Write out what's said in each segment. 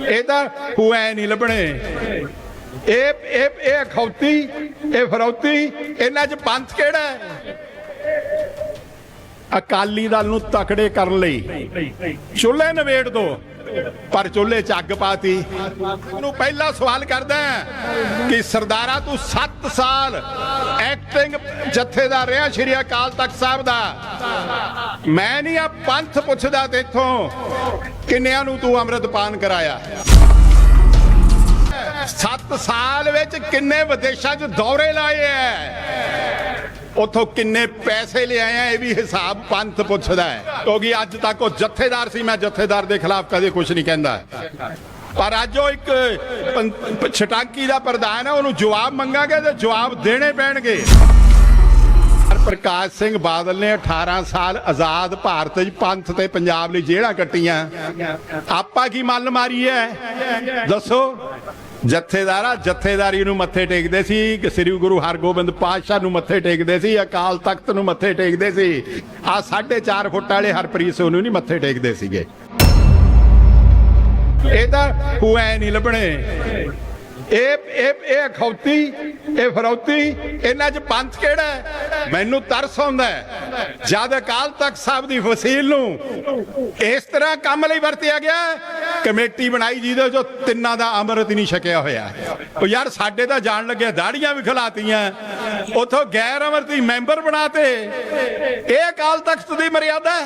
ਇਹ ਤਾਂ ਹੁਐ ਨਹੀਂ ਲੱਭਣੇ। ਇਹ ਇਹ ਇਹ ਖੌਤੀ ਇਹ ਫਰੌਤੀ, ਇਹਨਾਂ 'ਚ ਪੰਥ ਕਿਹੜਾ ਹੈ? ਅਕਾਲੀ ਦਲ ਨੂੰ ਤਕੜੇ ਕਰਨ ਲਈ। ਚੁੱਲ੍ਹੇ ਨਵੇੜ ਦੋ, ਪਰ ਚੁੱਲ੍ਹੇ 'ਚ ਅੱਗ ਪਾਤੀ। ਨੂੰ ਪਹਿਲਾ ਸਵਾਲ ਕਰਦਾ ਕਿ ਸਰਦਾਰਾ, ਤੂੰ 7 ਸਾਲ ਐਕਟਿੰਗ ਜਥੇਦਾਰ ਰਿਹਾ ਸ਼੍ਰੀ ਅਕਾਲ ਤਖਤ ਸਾਹਿਬ ਦਾ। ਮੈਂ ਨਹੀਂ ਆ ਪੰਥ ਪੁੱਛਦਾ ਤੇਥੋਂ ਕਿੰਨਿਆਂ ਨੂੰ ਤੂੰ ਅੰਮ੍ਰਿਤਪਾਨ ਕਰਾਇਆ? 7 ਸਾਲ ਵਿੱਚ ਕਿੰਨੇ ਵਿਦੇਸ਼ਾਂ 'ਚ ਦੌਰੇ ਲਾਏ ਐ? ਉਥੋਂ ਕਿੰਨੇ ਪੈਸੇ ਲਿਆਏ ਆ ਇਹ ਵੀ ਹਿਸਾਬ ਪੰਥ ਪੁੱਛਦਾ ਹੈ ਕਿਉਂਕਿ ਅੱਜ ਤੱਕ ਉਹ ਜਥੇਦਾਰ ਸੀ, ਮੈਂ ਜਥੇਦਾਰ ਦੇ ਖਿਲਾਫ ਕਦੇ ਕੁਝ ਨਹੀਂ ਕਹਿੰਦਾ। ਪਰ ਅੱਜ ਉਹ ਇੱਕ ਛਟਾਕੀ ਦਾ ਪ੍ਰਧਾਨ ਹੈ ਉਹਨੂੰ ਜਵਾਬ ਮੰਗਾਂਗੇ ਤੇ ਜਵਾਬ ਦੇਣੇ ਪੈਣਗੇ। ਪ੍ਰਕਾਸ਼ ਸਿੰਘ ਬਾਦਲ ਨੇ 18 ਸਾਲ ਆਜ਼ਾਦ ਭਾਰਤ 'ਚ ਪੰਥ ਤੇ ਪੰਜਾਬ ਲਈ ਜੇਲ੍ਹਾਂ ਕੱਟੀਆਂ। ਆਪਾਂ ਕੀ ਮੱਲ ਮਾਰੀ ਹੈ ਦੱਸੋ। ਜਥੇਦਾਰਾ ਜਥੇਦਾਰੀ ਨੂੰ ਮੱਥੇ ਟੇਕਦੇ ਸੀ ਕਿ ਸ੍ਰੀ ਗੁਰੂ ਹਰਗੋਬਿੰਦ ਪਾਤਸ਼ਾਹ ਨੂੰ ਮੱਥੇ ਟੇਕਦੇ ਸੀ, ਅਕਾਲ ਤਖਤ ਨੂੰ ਮੱਥੇ ਟੇਕਦੇ ਸੀ। ਆ 4.5 ਫੁੱਟ ਵਾਲੇ ਹਰਪ੍ਰੀਤ ਸਿੰਘ ਨੂੰ ਨਹੀਂ ਮੱਥੇ ਟੇਕਦੇ ਸੀਗੇ। ਇਹ ਤਾਂ ਹੁਐ ਨਹੀਂ ਲੱਭਣੇ। ਇਹ ਇਹ ਇਹ ਖੌਤੀ ਇਹ ਫਰੌਤੀ, ਇਹਨਾਂ 'ਚ ਪੰਥ ਕਿਹੜਾ ਹੈ? ਮੈਨੂੰ ਤਰਸ ਆਉਂਦਾ ਹੈ। ਜਦ ਅਕਾਲ ਤਖਤ ਸਾਹਿਬ ਦੀ ਫਸੀਲ ਨੂੰ ਇਸ ਤਰ੍ਹਾਂ ਕੰਮ ਲਈ ਵਰਤਿਆ ਗਿਆ, ਕਮੇਟੀ ਬਣਾਈ ਜਿਹਦੇ ਚੋਂ ਤਿੰਨਾਂ ਦਾ ਅੰਮ੍ਰਿਤ ਹੀ ਨਹੀਂ ਛਕਿਆ ਹੋਇਆ। ਉਹ ਯਾਰ ਸਾਡੇ ਤਾਂ ਜਾਣ ਲੱਗਿਆ ਦਾੜੀਆਂ ਵੀ ਖਿਲਾਤੀਆਂ। ਉਥੋਂ ਗੈਰ ਅਮਰਤੀ ਮੈਂਬਰ ਬਣਾਤੇ। ਇਹ ਅਕਾਲ ਤਖਤ ਦੀ ਮਰਿਆਦਾ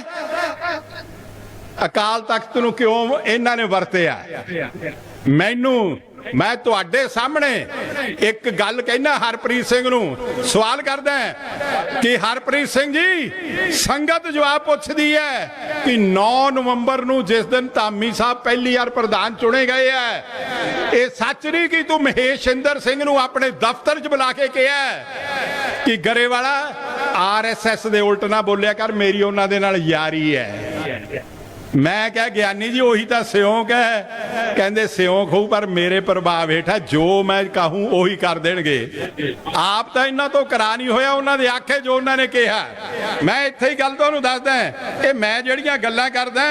ਅਕਾਲ ਤਖਤ ਨੂੰ ਕਿਉਂ ਇਹਨਾਂ ਨੇ ਵਰਤਿਆ? ਮੈਨੂੰ ਮੈਂ ਤੁਹਾਡੇ ਸਾਹਮਣੇ ਇੱਕ ਗੱਲ ਕਹਿਣਾ ਹਰਪ੍ਰੀਤ ਸਿੰਘ ਨੂੰ। ਸਵਾਲ ਕਰਦਾ ਕਿ ਹਰਪ੍ਰੀਤ ਸਿੰਘ ਜੀ, ਸੰਗਤ ਜਵਾਬ ਪੁੱਛਦੀ ਹੈ ਕਿ 9 ਨਵੰਬਰ ਨੂੰ ਜਿਸ ਦਿਨ ਧਾਮੀ ਸਾਹਿਬ ਪਹਿਲੀ ਵਾਰ ਪ੍ਰਧਾਨ ਚੁਣੇ ਗਏ ਹੈ ਇਹ ਸੱਚ ਨਹੀਂ ਕਿ ਤੂੰ ਮਹੇਸ਼ ਇੰਦਰ ਸਿੰਘ ਨੂੰ ਆਪਣੇ ਦਫ਼ਤਰ 'ਚ ਬੁਲਾ ਕੇ ਕਿਹਾ ਕਿ ਗਰੇਵਾਲਾ ਆਰਐਸਐਸ ਦੇ ਉਲਟ ਨਾ ਬੋਲਿਆ ਕਰ, ਮੇਰੀ ਉਹਨਾਂ ਦੇ ਨਾਲ ਯਾਰੀ ਹੈ। ਮੈਂ ਕਿਹਾ, ਗਿਆਨੀ ਜੀ, ਉਹੀ ਤਾਂ ਸਿਉਂਕ ਹੈ। ਕਹਿੰਦੇ, ਸਿਉਂਕ ਹੋਊ, ਪਰ ਮੇਰੇ ਪ੍ਰਭਾਵ ਹੇਠ ਜੋ ਮੈਂ ਕਹੂੰ, ਉਹੀ ਕਰ ਦੇਣਗੇ। ਆਪ ਤਾਂ ਇਹਨਾਂ ਤੋਂ ਕਰਾ ਨਹੀਂ ਹੋਇਆ, ਉਹਨਾਂ ਦੇ ਆਖੇ ਜੋ ਉਹਨਾਂ ਨੇ ਕਿਹਾ। ਮੈਂ ਇੱਥੇ ਹੀ ਗੱਲ ਤੁਹਾਨੂੰ ਦੱਸਦਾ ਇਹ ਮੈਂ ਜਿਹੜੀਆਂ ਗੱਲਾਂ ਕਰਦਾ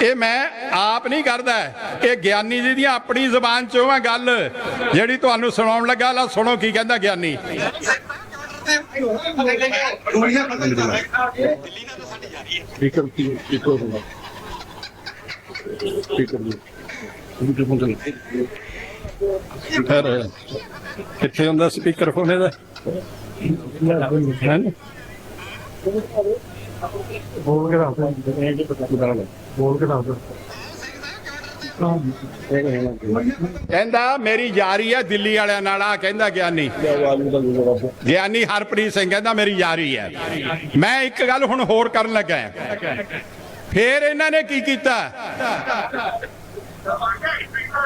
ਇਹ ਮੈਂ ਆਪ ਨਹੀਂ ਕਰਦਾ। ਇਹ ਗਿਆਨੀ ਜੀ ਦੀਆਂ ਆਪਣੀ ਜ਼ੁਬਾਨ ਚੋਂ ਆ ਗੱਲ, ਜਿਹੜੀ ਤੁਹਾਨੂੰ ਸੁਣਾਉਣ ਲੱਗਾ, ਲਾ ਸੁਣੋ ਕੀ ਕਹਿੰਦਾ ਗਿਆਨੀ। ਸਪੀਕਰ ਕੀ ਸਪੀਕਰ ਹੋਣਾ ਸਪੀਕਰ ਦੀ ਸਪੀਕਰ ਫਿਰ ਕਿੱਥੇ ਹੁੰਦਾ ਸਪੀਕਰ ਫੋਨ ਇਹਦਾ? ਹੈਂ? ਬੋਲ ਕੇ ਦੱਸ ਦੇ। ਇਹ ਕੀ ਪਤਾ ਕਿਦਾਂ ਬੋਲ ਕੇ ਦੱਸ ਦੇ। ਕਹਿੰਦਾ ਮੇਰੀ ਯਾਰੀ ਹੈ ਦਿੱਲੀ ਵਾਲਿਆਂ ਨਾਲ। ਆ ਕਹਿੰਦਾ ਗਿਆਨੀ। ਗਿਆਨੀ ਹਰਪ੍ਰੀਤ ਸਿੰਘ ਕਹਿੰਦਾ ਮੇਰੀ ਯਾਰੀ ਹੈ। ਮੈਂ ਇੱਕ ਗੱਲ ਹੁਣ ਹੋਰ ਕਰਨ ਲੱਗਾ ਹਾਂ। ਫੇਰ ਇਹਨਾਂ ਨੇ ਕੀ ਕੀਤਾ?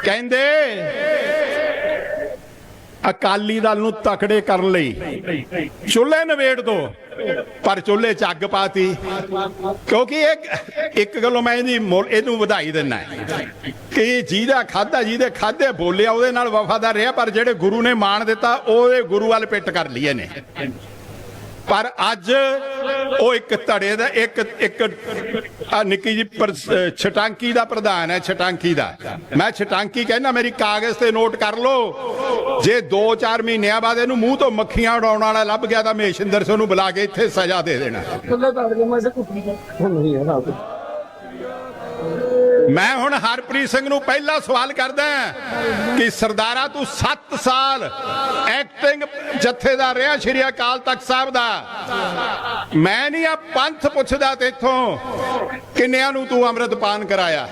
ਕਹਿੰਦੇ, ਅਕਾਲੀ ਦਲ ਨੂੰ ਤਕੜੇ ਕਰਨ ਲਈ ਚੁੱਲ੍ਹੇ ਨਵੇੜ ਦੋ, ਪਰ ਚੁੱਲ੍ਹੇ 'ਚ ਅੱਗ ਪਾਤੀ। ਕਿਉਂਕਿ ਇਹ ਇੱਕ ਗੱਲੋਂ ਮੈਂ ਇਹਦੀ ਇਹਨੂੰ ਵਧਾਈ ਦਿੰਦਾ ਕਿ ਜਿਹਦਾ ਖਾਦਾ ਜਿਹਦੇ ਖਾਦੇ ਬੋਲਿਆ ਉਹਦੇ ਨਾਲ ਵਫਾਦਾਰ ਰਿਹਾ, ਪਰ ਜਿਹੜੇ ਗੁਰੂ ਨੇ ਮਾਣ ਦਿੱਤਾ ਉਹਦੇ ਗੁਰੂ ਵੱਲ ਪਿੱਟ ਕਰ ਲਈਏ ਨੇ। ਪਰ ਅੱਜ ਉਹ ਇੱਕ ਧੜੇ ਦਾ ਇੱਕ ਇੱਕ ਆ ਨਿੱਕੀ ਜੀ ਛਟਾਂਕੀ ਦਾ ਪ੍ਰਧਾਨ ਹੈ ਛਟਾਂਕੀ ਦਾ। ਮੈਂ ਛਟਾਂਕੀ ਕਹਿੰਦਾ ਮੇਰੀ ਕਾਗਜ਼ ਤੇ ਨੋਟ ਕਰ ਲਓ। ਜੇ 2-4 ਮਹੀਨਿਆਂ ਬਾਅਦ ਇਹਨੂੰ ਮੂੰਹ ਤੋਂ ਮੱਖੀਆਂ ਉਡਾਉਣ ਵਾਲਾ ਲੱਭ ਗਿਆ ਤਾਂ ਮਹੇਸ਼ਿੰਦਰ ਸਿੰਘ ਨੂੰ ਬੁਲਾ ਕੇ ਇੱਥੇ ਸਜ਼ਾ ਦੇ ਦੇਣਾ। ਮੈਂ ਹੁਣ ਹਰਪ੍ਰੀਤ ਸਿੰਘ ਨੂੰ ਪਹਿਲਾ ਸਵਾਲ ਕਰਦਾ ਕਿ ਸਰਦਾਰਾ ਤੂੰ 7 ਸਾਲ ਐਕਟਿੰਗ ਜਥੇਦਾਰ ਰਿਹਾ ਸ਼੍ਰੀ ਅਕਾਲ ਤਖਤ ਸਾਹਿਬ ਦਾ। ਮੈਂ ਨਹੀਂ ਆ ਪੰਥ ਪੁੱਛਦਾ ਤੇਥੋਂ ਕਿੰਨਿਆਂ ਨੂੰ ਤੂੰ ਅੰਮ੍ਰਿਤਪਾਨ ਕਰਾਇਆ।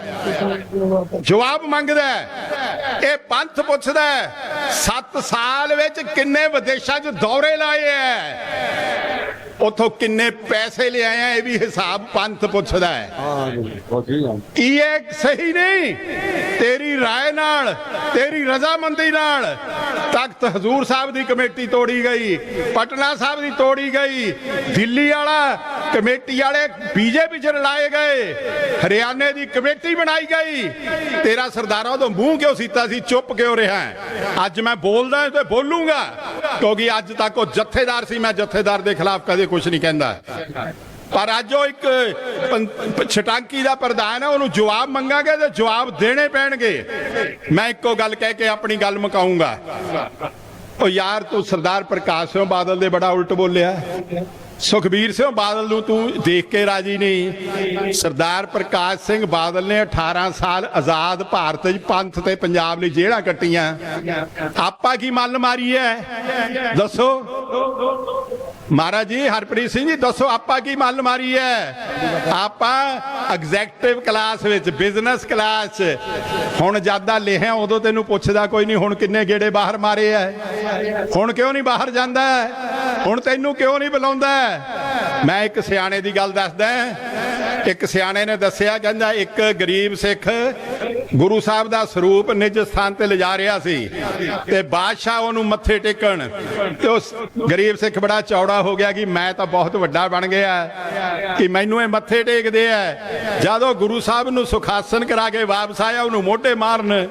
ਜਵਾਬ ਮੰਗਦਾ। ਇਹ ਪੰਥ ਪੁੱਛਦਾ 7 ਸਾਲ ਵਿੱਚ ਕਿੰਨੇ ਵਿਦੇਸ਼ਾਂ 'ਚ ਦੌਰੇ ਲਾਏ ਐ? ਉਥੋਂ ਕਿੰਨੇ ਪੈਸੇ ਲਿਆਏ ਆ ਇਹ ਵੀ ਹਿਸਾਬ ਪੰਥ ਪੁੱਛਦਾ ਹਾਂ। ਕੀ ਇਹ ਸਹੀ ਨਹੀਂ ਤੇਰੀ رائے ਨਾਲ ਤੇਰੀ ਰਜ਼ਾਮੰਦੀ ਨਾਲ ਤਖਤ ਹਜ਼ੂਰ ਸਾਹਿਬ ਦੀ ਕਮੇਟੀ ਤੋੜੀ ਗਈ ਪਟਨਾ ਸਾਹਿਬ ਦੀ ਤੋੜੀ ਗਈ ਦਿੱਲੀ ਵਾਲਾ ਕਮੇਟੀ ਵਾਲੇ ਬੀਜੇਪੀ ਚ ਰਲਾਏ ਗਏ ਹਰਿਆਣੇ ਦੀ ਕਮੇਟੀ ਬਣਾਈ ਗਈ ਤੇਰਾ ਸਰਦਾਰਾ ਉਦੋਂ ਮੂੰਹ ਕਿਉਂ ਸੀਤਾ ਸੀ ਚੁੱਪ ਕਿਉਂ ਰਿਹਾ ਹੈ? ਅੱਜ ਮੈਂ ਬੋਲਦਾ ਤੇ ਬੋਲੂੰਗਾ ਕਿਉਂਕਿ ਅੱਜ ਤੱਕ ਉਹ ਜਥੇਦਾਰ ਸੀ ਮੈਂ ਜਥੇਦਾਰ ਦੇ ਖਿਲਾਫ ਕਦੇ ਕੁਝ ਨਹੀਂ ਕਹਿੰਦਾ ਪਰ ਅੱਜ ਉਹ ਇੱਕ ਪੰ- ਛਟਾਂਕੀ ਦਾ ਪ੍ਰਧਾਨ ਹੈ, ਉਹਨੂੰ ਜਵਾਬ ਮੰਗਾਂਗੇ ਤੇ ਜਵਾਬ ਦੇਣੇ ਪੈਣਗੇ। ਮੈਂ ਇੱਕੋ ਗੱਲ ਕਹਿ ਕੇ ਆਪਣੀ ਗੱਲ ਮੁਕਾਉਂਗਾ ਉਹ ਯਾਰ ਤੂੰ ਸਰਦਾਰ ਪ੍ਰਕਾਸ਼ ਸਿੰਘ ਬਾਦਲ ਦੇ ਬੜਾ ਉਲਟ ਬੋਲਿਆ। ਸੁਖਬੀਰ ਸਿੰਘ ਬਾਦਲ ਨੂੰ ਤੂੰ ਦੇਖ ਕੇ ਰਾਜੀ ਨਹੀਂ। ਸਰਦਾਰ ਪ੍ਰਕਾਸ਼ ਸਿੰਘ ਬਾਦਲ ਨੇ 18 ਸਾਲ ਆਜ਼ਾਦ ਭਾਰਤ 'ਚ ਪੰਥ ਤੇ ਪੰਜਾਬ ਲਈ ਜੇਲ੍ਹਾਂ ਕੱਟੀਆਂ। ਆਪਾਂ ਕੀ ਮੱਲ ਮਾਰੀ ਹੈ ਦੱਸੋ। ਮਹਾਰਾਜ ਜੀ, ਹਰਪ੍ਰੀਤ ਸਿੰਘ ਜੀ, ਦੱਸੋ ਆਪਾਂ ਕੀ ਮੱਲ ਮਾਰੀ ਹੈ ਆਪਾਂ ਐਗਜ਼ੈਕਟਿਵ ਕਲਾਸ ਵਿੱਚ ਬਿਜ਼ਨਸ ਕਲਾਸ 'ਚ। ਹੁਣ ਜ਼ਿਆਦਾ ਲਿਖਿਆ ਉਦੋਂ ਤੈਨੂੰ ਪੁੱਛਦਾ ਕੋਈ ਨਹੀਂ, ਹੁਣ ਕਿੰਨੇ ਗੇੜੇ ਬਾਹਰ ਮਾਰੇ ਐ? ਹੁਣ ਕਿਉਂ ਨਹੀਂ ਬਾਹਰ ਜਾਂਦਾ? ਹੁਣ ਤੈਨੂੰ ਕਿਉਂ ਨਹੀਂ ਬੁਲਾਉਂਦਾ? ਮੈਂ ਇੱਕ ਸਿਆਣੇ ਦੀ ਗੱਲ ਦੱਸਦਾ ਇੱਕ ਸਿਆਣੇ ਨੇ ਦੱਸਿਆ, ਕਹਿੰਦਾ ਇੱਕ ਗਰੀਬ ਸਿੱਖ ਗੁਰੂ ਸਾਹਿਬ ਦਾ ਸਰੂਪ ਨਿਜ ਸਥਾਨ ਤੇ ਲਿਜਾ ਰਿਹਾ ਸੀ ਤੇ ਬਾਦਸ਼ਾਹ ਉਹਨੂੰ ਮੱਥੇ ਟੇਕਣ। ਤੇ ਉਸ ਗਰੀਬ ਸਿੱਖ ਬੜਾ ਚੌੜਾ ਹੋ ਗਿਆ ਕਿ ਮੈਂ ਤਾਂ ਬਹੁਤ ਵੱਡਾ ਬਣ ਗਿਆ। ਕਿ ਮੈਨੂੰ ਇਹ ਮੱਥੇ ਟੇਕਦੇ ਆ। ਜਦੋਂ ਗੁਰੂ ਸਾਹਿਬ ਨੂੰ ਸੁਖਾਸਨ ਕਰਾ ਕੇ ਵਾਪਸ ਆਇਆ, ਉਹਨੂੰ ਮੋਢੇ ਮਾਰਨ।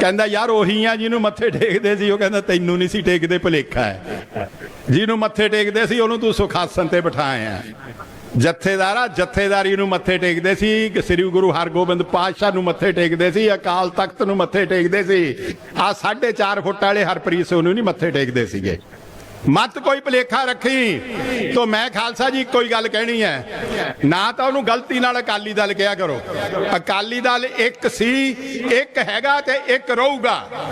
ਕਹਿੰਦਾ, ਯਾਰ, ਉਹੀ ਆ ਜਿਹਨੂੰ ਮੱਥੇ ਟੇਕਦੇ ਸੀ, ਉਹ ਕਹਿੰਦਾ, ਤੈਨੂੰ ਨਹੀਂ ਸੀ ਟੇਕਦੇ ਭੁਲੇਖਾ ਹੈ। ਜਿਹਨੂੰ ਮੱਥੇ ਟੇਕਦੇ ਸੀ, ਉਹਨੂੰ ਤੂੰ ਸੁਖਾਸਨ ਤੇ ਬਿਠਾਇਆ ਜਥੇਦਾਰਾ ਜਥੇਦਾਰੀ ਨੂੰ ਮੱਥੇ ਟੇਕਦੇ ਸੀ ਸ੍ਰੀ ਗੁਰੂ ਹਰਗੋਬਿੰਦ ਪਾਤਸ਼ਾਹ ਨੂੰ ਮੱਥੇ ਟੇਕਦੇ ਸੀ, ਅਕਾਲ ਤਖਤ ਨੂੰ ਮੱਥੇ ਟੇਕਦੇ ਸੀ। ਆ 4.5 ਫੁੱਟ ਵਾਲੇ ਹਰਪ੍ਰੀਤ ਸਿੰਘ ਨੂੰ ਨਹੀਂ ਮੱਥੇ ਟੇਕਦੇ ਸੀਗੇ। ਮਤ ਕੋਈ ਭਲੇਖਾ ਰੱਖੀ? ਤੋ ਮੈਂ ਖਾਲਸਾ ਜੀ ਕੋਈ ਗੱਲ ਕਹਿਣੀ ਹੈ ਨਾ ਤਾਂ ਉਹਨੂੰ ਗਲਤੀ ਨਾਲ ਅਕਾਲੀ ਦਲ ਕਿਹਾ ਕਰੋ। ਅਕਾਲੀ ਦਲ ਇੱਕ ਸੀ, ਇੱਕ ਹੈਗਾ ਤੇ ਇੱਕ ਰਹੂਗਾ।